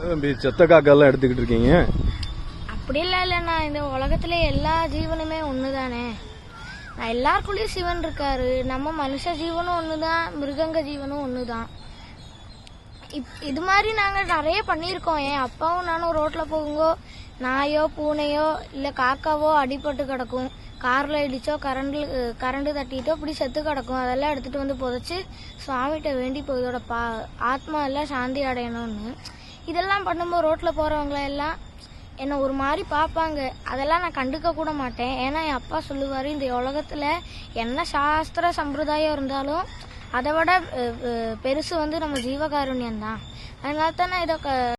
தம்பி செத்த காக்கெல்லாம் எடுத்துக்கிட்டு இருக்கீங்க. அப்படிலாம் இல்லைண்ணா இந்த உலகத்துல எல்லா ஜீவனுமே ஒன்று தானே நான் எல்லாருக்குள்ளேயும் சிவன் இருக்காரு. நம்ம மனுஷ ஜீவனும் ஒன்று தான் மிருகங்க ஜீவனும் ஒன்று தான் இப் இது மாதிரி நாங்கள் நிறைய பண்ணியிருக்கோம். என் அப்பாவும் நானும் ரோட்டில் போகுங்கோ நாயோ பூனையோ இல்லை காக்காவோ அடிபட்டு கிடக்கும். காரில் இடிச்சோ கரண்டு கரண்டு தட்டிட்டோ இப்படி செத்து கிடக்கும். அதெல்லாம் எடுத்துகிட்டு வந்து புதைச்சி சுவாமிகிட்ட வேண்டி போய் இதோட பா ஆத்மா எல்லாம் சாந்தி அடையணும்னு. இதெல்லாம் பண்ணும்போது ரோட்டில் போகிறவங்கள எல்லாம் என்னை ஒரு மாதிரி பார்ப்பாங்க. அதெல்லாம் நான் கண்டுக்க கூட மாட்டேன். ஏன்னா என் அப்பா சொல்லுவார் இந்த உலகத்தில் என்ன சாஸ்திர சம்பிரதாயம் இருந்தாலும் அதை விட பெருசு வந்து நம்ம ஜீவகாருண்யம் தான் அதனால தான் நான் இதை க-